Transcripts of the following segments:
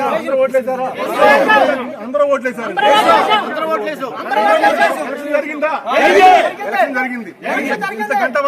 అందరూ ఓట్లేసారా? అందరూ ఓట్లేసారు? అందరూ ఓట్లేసారు? ఎలక్షన్ జరిగిందా? ఎలక్షన్ జరిగింది. ఇంత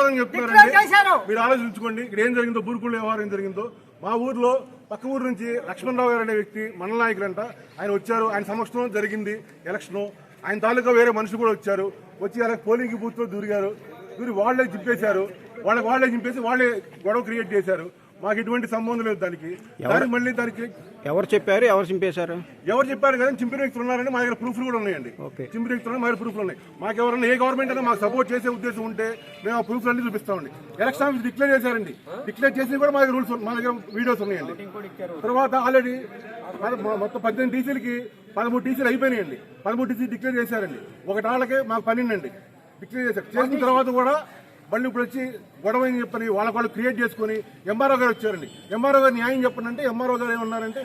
మీరు ఆలోచించుకోండి. ఇక్కడ ఏం జరిగిందో బూరుకుళ్ళు వ్యవహారం ఏం జరిగిందో. మా ఊర్లో పక్క ఊరు నుంచి లక్ష్మణరావు గారు అనే వ్యక్తి మండల నాయకులంట ఆయన వచ్చారు. ఆయన సమక్షంలో జరిగింది ఎలక్షన్. ఆయన తాలూకా వేరే మనుషులు కూడా వచ్చారు. వచ్చి అలా పోలింగ్ బూత్లో దూరిగారు. దూరి వాళ్ళే చింపేశారు. వాళ్ళకి వాళ్ళే చింపేసి వాళ్ళే గొడవ క్రియేట్ చేశారు. మాకు ఎటువంటి సంబంధం లేదు దానికి. దానికి మళ్ళీ దానికి ఎవరు చెప్పారు? ఎవరు చింపేశారు? ఎవరు చెప్పారు కదా చింపిన వ్యక్తులు ఉన్నారని మా దగ్గర ప్రూఫ్లు కూడా ఉన్నాయండి. ఓకే. చింపిన వ్యక్తులు మా దగ్గర ప్రూఫ్లు ఉన్నాయి. మాకు ఎవరైనా ఏ గవర్నమెంట్ అయినా మాకు సపోర్ట్ చేసే ఉద్దేశం ఉంటే మేము ఆ ప్రూఫ్లు అన్ని చూపిస్తామండి. ఎలక్షన్ ఆఫీస్ డిక్లేర్ చేశారండి. డిక్లేర్ చేసి కూడా మా దగ్గర రూల్స్ మా దగ్గర వీడియోస్ ఉన్నాయండి. తర్వాత ఆల్రెడీ మొత్తం పద్దెనిమిది టీసీలకి పదమూడు టీసీలు అయిపోయినాయండి. పదమూడు టీసీలు డిక్లేర్ చేశారండి. ఒకటి వాళ్ళకే మాకు పన్నెండండి డిక్లేర్ చేశారు. చేసిన తర్వాత కూడా మళ్ళీ ఇప్పుడు వచ్చి గొడవ అని చెప్పని వాళ్ళకి వాళ్ళు క్రియేట్ చేసుకుని ఎంఆర్ఓ గారు వచ్చారండి. ఎంఆర్ఓ గారు న్యాయం చెప్పండి అంటే ఎంఆర్ఓ గారు ఏమన్నారంటే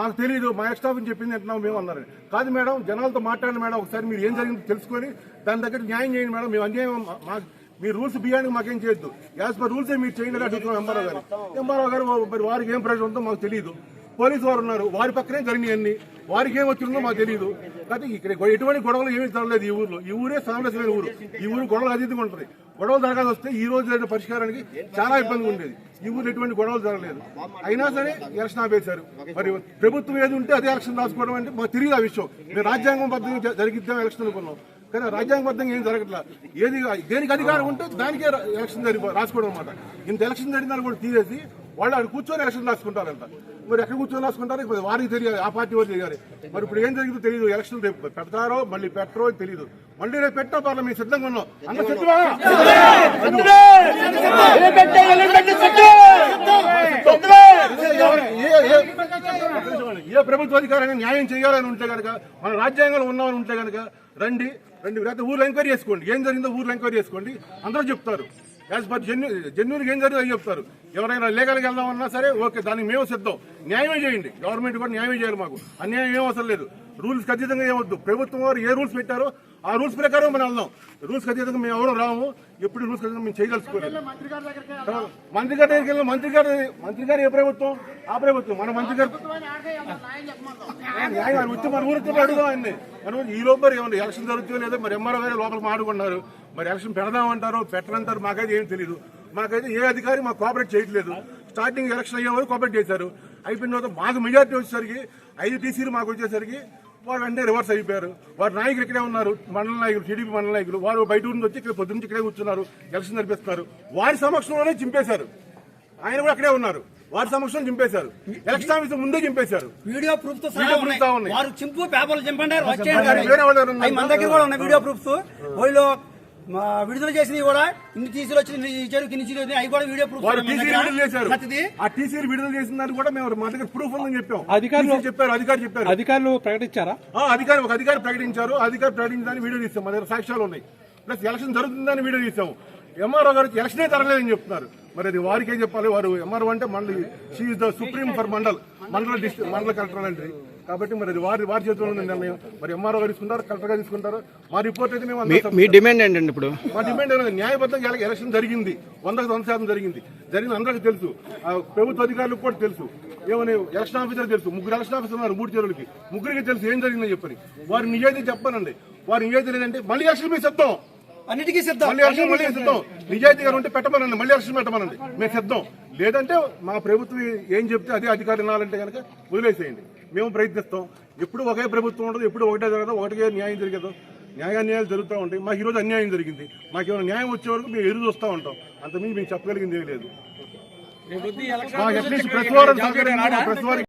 మాకు తెలియదు మా ఎక్స్టాఫ్ అని చెప్పింది అంటున్నాం మేము అన్నారండి. కాదు మేడం జనాలతో మాట్లాడండి మేడం ఒకసారి మీరు ఏం జరిగిందో తెలుసుకొని దాని దగ్గర న్యాయం చేయండి మేడం మేము అన్యాయం మాకు మీ రూల్స్ బియ్యానికి మాకేం చేయొద్దు. యాజ్ పర్ రూల్స్ మీరు చేయండి అడుగుతున్నాం ఎంఆర్ఓ గారు. ఎంఆర్ఓ గారు మరి వారికి ఏం ప్రెషర్ ఉందో మాకు తెలియదు పోలీసు వారు ఉన్నారు వారి పక్కనే జరిగినాయి అన్ని. వారికి ఏం వచ్చిందో మాకు తెలియదు కాబట్టి ఇక్కడ ఎటువంటి గొడవలు ఏమీ జరగలేదు ఈ ఊర్లో. ఈ ఊరే సామరస్యమైన ఊరు. ఈ ఊరు గొడవలు అతీతంగా ఉంటుంది. గొడవలు జరగాల్సి వస్తే ఈ రోజు జరిగిన పరిష్కారానికి చాలా ఇబ్బంది ఉండేది. ఈ ఊరు ఎటువంటి గొడవలు జరగలేదు. అయినా సరే ఎలక్షన్ ఆపేశారు. మరి ప్రభుత్వం ఏది ఉంటే అదే ఎలక్షన్ రాసుకోవడం అంటే మాకు తిరిగి ఆ విషయం. మేము రాజ్యాంగం పద్ధతి జరిగిద్దాం ఎలక్షన్ అనుకున్నాం. కానీ రాజ్యాంగబద్ధంగా ఏం జరగట్లా? ఏది దేనికి అధికారం ఉంటే దానికే ఎలక్షన్ జరిగి రాసుకోవడం అనమాట ఇంత ఎలక్షన్ జరిగిన కూడా తీసేసి వాళ్ళు అక్కడ కూర్చొని ఎలక్షన్ రాసుకుంటారంట. మరి ఎక్కడ కూర్చొని రాసుకుంటారో? వారికి తెలియాలి ఆ పార్టీ వారికి తెలియాలి. మరి ఇప్పుడు ఏం జరిగిందో తెలియదు ఎలక్షన్ రేపు పెడతారో మళ్ళీ పెట్టరో తెలియదు మళ్ళీ రేపు పెట్టా పర్లేదు మేము సిద్ధంగా ఉన్నాం. అందరూ సిద్ధమా? ఏ- ఏ ప్రభుత్వ అధికారంగా న్యాయం చేయాలని ఉంటే కనుక మన రాజ్యాంగంలో ఉన్నామని ఉంటే కనుక రండి రండి లేకపోతే ఊర్లో ఎంక్వైరీ చేసుకోండి. ఏం జరిగిందో ఊర్లో ఎంక్వైరీ చేసుకోండి. అందరూ చెప్తారు. యాజ్ పర్ జెన్యూ జెన్యున్గా ఏం జరిగిందో అని చెప్తారు. ఎవరైనా లీగల్గా వెళ్దామన్నా సరే ఓకే దానికి మేము సిద్ధం. న్యాయమే చేయండి. గవర్నమెంట్ కూడా న్యాయమే చేయాలి మాకు. అన్యాయం ఏం అవసరం లేదు. రూల్స్ ఖచ్చితంగా ఏమొద్దు ప్రభుత్వం వారు ఏ రూల్స్ పెట్టారో ఆ రూల్స్ ప్రకారం మనం వెళ్దాం. రూల్స్ ఖచ్చితంగా మేము ఎవరు రాము. ఎప్పుడు రూల్స్ ఖచ్చితంగా మేము చేయదలుచుకోలేదు. మంత్రి గారి దగ్గరికి వెళ్ళిన మంత్రి గారు మంత్రి గారు ఏ ప్రభుత్వం? ఆ ప్రభుత్వం. మన మంత్రి గారు న్యాయం వచ్చి మన ఊరికి అడుగుదాం ఆయన్ని. మన ఊరు ఈ లోపల ఏమన్నా ఎలక్షన్ జరుగుతుందో లేదో మరి ఎంఆర్ఓ గారు లోపలికి మాడుకున్నారు మరి ఎలక్షన్ పెడదామంటారో పెట్టరంటారు మాకైతే ఏం తెలియదు మాకైతే ఏ అధికారి మాకు కోఆపరేట్ చేయట్లేదు. స్టార్టింగ్ ఎలక్షన్ అయ్యే వరకు కోఆపరేట్ చేశారు. అయిపోయిన తర్వాత మాకు మెజార్టీ వచ్చేసరికి ఐదు టీసీలు మాకు వచ్చేసరికి అంటే రివర్స్ అయిపోయారు. వారి నాయకులు ఇక్కడే ఉన్నారు. మండల నాయకులు టీడీపీ మండల నాయకులు వారు బయట నుంచి వచ్చి ఇక్కడ పొద్దున్న ఇక్కడే కూర్చున్నారు. ఎలక్షన్ జరిపిస్తున్నారు. వారి సమక్షంలోనే చింపేశారు. ఆయన కూడా అక్కడే ఉన్నారు. వారి సమక్షంలో చింపేశారు. ఎలక్షన్ ఆఫీస్ ముందే చింపేశారు. వీడియో ప్రూఫ్తో. ప్రూఫ్. వారు చింపు పేపర్లు చింపండి మన దగ్గర కూడా ఉన్నాయి వీడియో ప్రూఫ్స్. వాళ్ళు మా విడుదల చేసినవి కూడా ఇన్ని తీసిలు వచ్చి ఇచ్చారు ఇన్ని తీసిలు వచ్చినాయి. అవి కూడా వీడియో ప్రూఫ్ టీసీలు ఆ టీసీలు విడుదల చేసిన దాన్ని కూడా మేము మా దగ్గర ప్రూఫ్ ఉందని చెప్పాం. అధికారులు- చెప్పారు అధికారి చెప్పారు. అధికారులు ప్రకటించారా? ఆ, అధికారి ఒక అధికారి ప్రకటించారు. అధికారి ప్రకటించడానికి వీడియో తీస్తాం. మా దగ్గర సాక్ష్యాలు ఉన్నాయి. ప్లస్ ఎలక్షన్ జరుగుతుందని వీడియో తీసాం ఎంఆర్ఓ గారు ఎలక్షనే జరగలేదని చెప్తున్నారు. మరి అది వారికి ఏం చెప్పాలి? వారు ఎంఆర్ఓ అంటే మండలి she the supreme for mandal మండల డిస్ట్రిక్ట్ మండల కలెక్టర్ అంటే కాబట్టి మరి అది వారి వారి చేతిలో ఉన్న నిర్ణయం మరి ఎంఆర్ఓ గారు తీసుకుంటారు కలెక్టర్ గారు తీసుకుంటారు. మా రిపోర్ట్ అయితే మేము అందరం మీ డిమాండ్ ఏంటండి ఇప్పుడు? మా డిమాండ్ ఏంటంటే న్యాయబద్ధంగా ఎల- ఎలక్షన్ జరిగింది. వందకు వంద శాతం జరిగింది. జరిగింది అందరికీ తెలుసు. ఆ ప్రభుత్వ అధికారులకు కూడా తెలుసు. ఏమని ఎలక్షన్ ఆఫీసర్ తెలుసు. ముగ్గురు ఎలక్షన్ ఆఫీసర్ ఉన్నారు మూడు చెరువులకి ముగ్గురికి తెలుసు ఏం జరిగిందని చెప్పని వారి నిజాయితీ చెప్పానండి. వారి నిజాయితీ లేదంటే మళ్ళీ ఎలక్షన్ మేము సిద్ధం అన్నిటికీ సిద్ధం మళ్ళీ ఎలక్షన్ మళ్ళీ సిద్ధం నిజాయితీగా ఉంటే పెట్టమనండి. మళ్ళీ ఎలక్షన్ పెట్టమనండి. మేము సిద్ధం లేదంటే మా ప్రభుత్వం ఏం చెప్తే అదే అధికారం వినాలంటే కనుక వదిలేసేయండి. మేము ప్రయత్నిస్తాం. ఎప్పుడు ఒకే ప్రభుత్వం ఉండదు ఎప్పుడు ఒకటే జరగదు ఒకటే న్యాయం జరగదు. న్యాయాన్యాయాలు జరుగుతూ ఉంటాయి. మాకు ఈరోజు అన్యాయం జరిగింది. మాకు ఏమైనా న్యాయం వచ్చే వరకు మేము ఎదురు చూస్తూ ఉంటాం. అంతకుమించి మేము చెప్పగలిగింది ఏమీ లేదు. మాకు అట్లీస్ట్ వారు వారికి